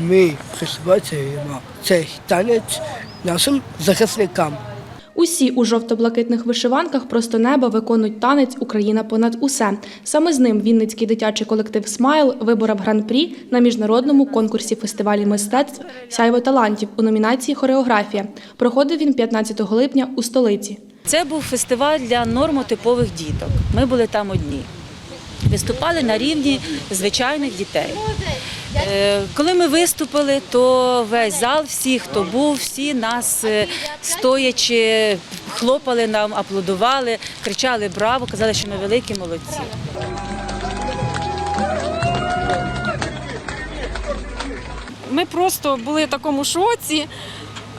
Ми присвячуємо цей танець нашим захисникам. Усі у жовто-блакитних вишиванках просто неба виконують танець Україна понад усе. Саме з ним Вінницький дитячий колектив Смайл виборов гран-прі на міжнародному конкурсі фестивалі мистецтв Сяйво талантів у номінації Хореографія. Проходив він 15 липня у столиці. Це був фестиваль для нормотипових діток. Ми були там одні. Виступали на рівні звичайних дітей. Е, Коли ми виступили, то весь зал, всі, хто був, всі нас е, стоячи, хлопали нам, аплодували, кричали браво, казали, що ми великі молодці. Ми просто були в такому шоці.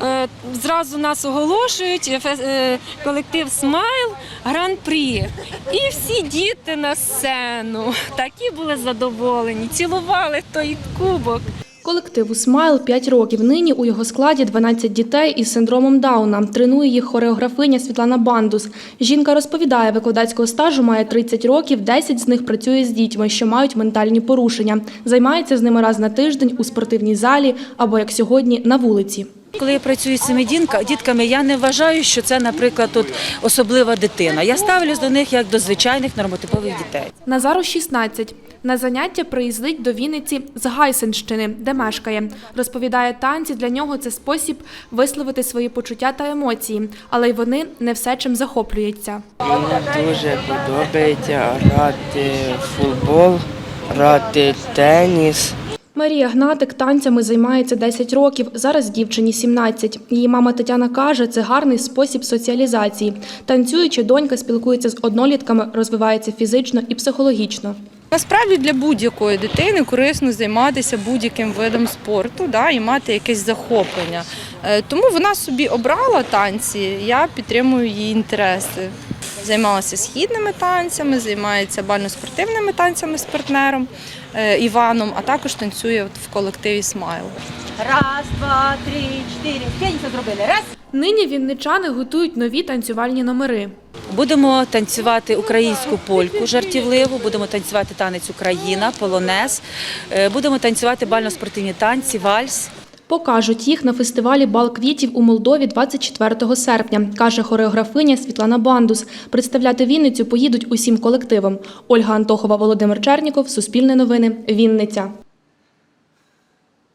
Е, Зразу нас оголошують е, е, колектив Смайл гран-прі. І всі діти на сцену. Такі були задоволені, цілували той кубок. Колективу Смайл 5 років. Нині у його складі 12 дітей із синдромом Дауна. Тренує їх хореографиня Світлана Бандус. Жінка розповідає, викладацького стажу має 30 років, 10 з них працює з дітьми, що мають ментальні порушення. Займається з ними раз на тиждень у спортивній залі або, як сьогодні, на вулиці. Коли я працюю з цими дітка- дітками, я не вважаю, що це, наприклад, тут особлива дитина. Я ставлюсь до них як до звичайних нормотипових дітей. Назару 16. На заняття приїздить до Вінниці з Гайсенщини, де мешкає. Розповідає, танці для нього це спосіб висловити свої почуття та емоції, але й вони не все чим захоплюються. Мені дуже подобається грати в футбол, грати в теніс. Марія Гнатик танцями займається 10 років, зараз дівчині 17. Її мама Тетяна каже, це гарний спосіб соціалізації. Танцюючи, донька спілкується з однолітками, розвивається фізично і психологічно. Насправді для будь-якої дитини корисно займатися будь-яким видом спорту да, і мати якесь захоплення. Е, Тому вона собі обрала танці, я підтримую її інтереси. Займалася східними танцями, займається бально-спортивними танцями з партнером е, Іваном, а також танцює в колективі Смайл. Раз, два, три, чотири. П'ять зробили. Раз. Нині вінничани готують нові танцювальні номери. Будемо танцювати українську польку жартівливу, будемо танцювати танець Україна, полонез, е, будемо танцювати бально-спортивні танці, вальс. Покажуть їх на фестивалі Бал квітів у Молдові 24 серпня, каже хореографиня Світлана Бандус. Представляти Вінницю поїдуть усім колективом. Ольга Антохова, Володимир Черніков, Суспільне новини, Вінниця.